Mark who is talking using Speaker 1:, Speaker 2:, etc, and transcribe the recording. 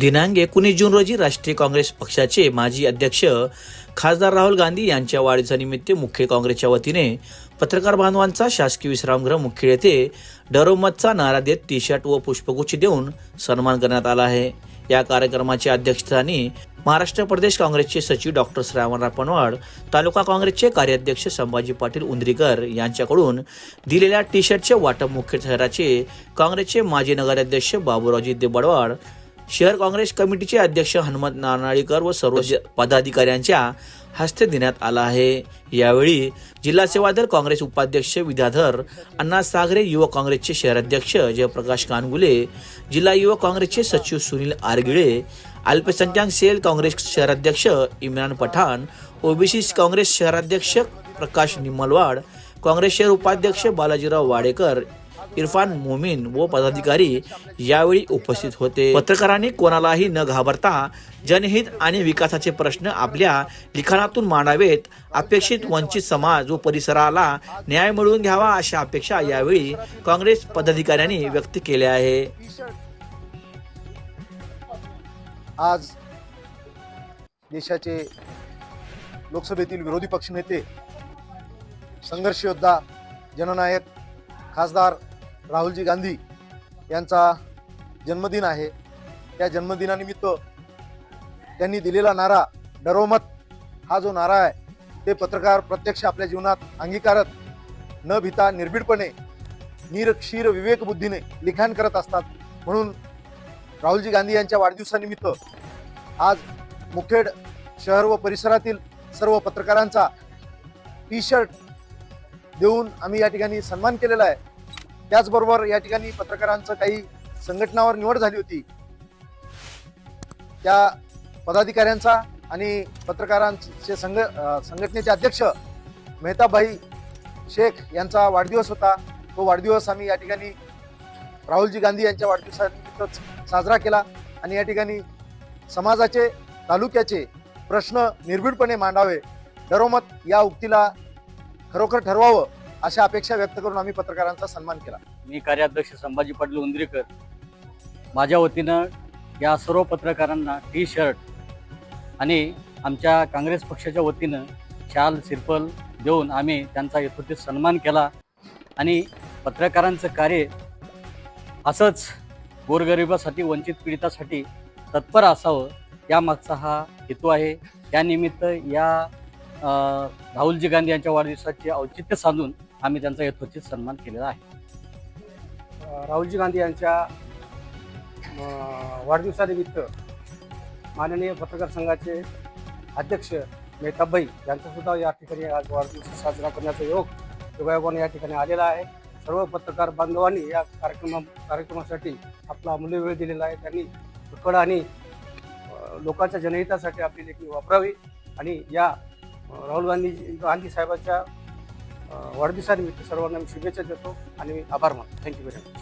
Speaker 1: दिनांक एकोणीस जून रोजी राष्ट्रीय काँग्रेस पक्षाचे माजी अध्यक्ष खासदार राहुल गांधी यांच्या वाढदिवसानिमित्त मुख्य काँग्रेसच्या वतीने पत्रकार बांधवांचा शासकीय विश्रामगृह मुख्य येथे डरोमतचा नारा देत टी शर्ट व पुष्पगुच्छ देऊन सन्मान करण्यात आला आहे. या कार्यक्रमाच्या अध्यक्षस्थानी महाराष्ट्र प्रदेश काँग्रेसचे सचिव डॉक्टर श्रावणराव पनवाड तालुका काँग्रेसचे कार्याध्यक्ष संभाजी पाटील उंद्रीकर यांच्याकडून दिलेल्या टी शर्टचे वाटप मुख्य शहराचे काँग्रेसचे माजी नगराध्यक्ष बाबूरावजी देबडवाड शहर काँग्रेस कमिटीचे अध्यक्ष हनुमंत नारनाळीकर व सर्व पदाधिकाऱ्यांच्या हस्ते देण्यात आला आहे. यावेळी जिल्हा सेवादल काँग्रेस उपाध्यक्ष विद्याधर अण्णा सागरे युवक काँग्रेसचे शहराध्यक्ष जयप्रकाश कानगुले जिल्हा युवक काँग्रेसचे सचिव सुनील आरगिळे अल्पसंख्याक सेल काँग्रेस शहराध्यक्ष इम्रान पठाण ओबीसी काँग्रेस शहराध्यक्ष प्रकाश निमलवाड काँग्रेस शहर उपाध्यक्ष बालाजीराव वाडेकर इरफान मोमीन व पदाधिकारी यावेळी उपस्थित होते. पत्रकारांनी कोणालाही न घाबरता जनहित आणि विकासाचे प्रश्न आपल्या लिखाणातून मांडावेत अपेक्षित वंचित समाज व परिसराला न्याय मिळवून घ्यावा अशा अपेक्षा यावेळी काँग्रेस पदाधिकाऱ्यांनी व्यक्त केल्या आहे.
Speaker 2: आज देशाचे लोकसभेतील विरोधी पक्षनेते संघर्ष योद्धा जननायक खासदार राहुलजी गांधी यांचा जन्मदिन आहे. त्या जन्मदिनानिमित्त त्यांनी दिलेला नारा डरोमत हा जो नारा आहे ते पत्रकार प्रत्यक्ष आपल्या जीवनात अंगीकारत न भिता निर्भीडपणे निरक्षीर विवेकबुद्धीने लिखाण करत असतात. म्हणून राहुलजी गांधी यांच्या वाढदिवसानिमित्त आज मुखेड शहर व परिसरातील सर्व पत्रकारांचा टी शर्ट देऊन आम्ही या ठिकाणी सन्मान केलेला आहे. त्याचबरोबर या ठिकाणी पत्रकारांचं काही संघटनावर निवड झाली होती. त्या पदाधिकाऱ्यांचा आणि पत्रकारांचे संघ संघटनेचे अध्यक्ष मेहताबाई शेख यांचा वाढदिवस होता. तो वाढदिवस आम्ही या ठिकाणी राहुलजी गांधी यांच्या वाढदिवसानिमित्त साजरा केला आणि या ठिकाणी समाजाचे तालुक्याचे प्रश्न निर्भीडपणे मांडावे. डरोमत या उक्तीला खरोखर ठरवावं अशा अपेक्षा व्यक्त करून आम्ही पत्रकारांचा सन्मान केला.
Speaker 3: मी कार्याध्यक्ष संभाजी पाटील उंद्रीकर माझ्या वतीनं या सर्व पत्रकारांना टी शर्ट आणि आमच्या काँग्रेस पक्षाच्या वतीनं शाल सिरपल देऊन आम्ही त्यांचा यथोचित सन्मान केला आणि पत्रकारांचं कार्य असंच गोरगरिबासाठी वंचित पीडितासाठी तत्पर असावं यामागचा हा हेतू आहे. त्यानिमित्त या राहुलजी गांधी यांच्या वाढदिवसाचे औचित्य साधून आम्ही त्यांचा यथोचित सन्मान केलेला आहे.
Speaker 4: राहुलजी गांधी यांच्या वाढदिवसानिमित्त माननीय पत्रकार संघाचे अध्यक्ष मेहताबाई यांचासुद्धा या ठिकाणी आज वाढदिवस साजरा करण्याचा योग योगायोगाने या ठिकाणी आलेला आहे. सर्व पत्रकार बांधवांनी या कार्यक्रमा कार्यक्रमासाठी आपला अमूल्य वेळ दिलेला आहे. त्यांनी कड आणि लोकांच्या जनहितासाठी आपली लेखणी वापरावी आणि या राहुल गांधी गांधी साहेबांच्या वाढदिवसानिमित्त सर्वांना मी शुभेच्छा देतो आणि आभार मानतो. Thank you very much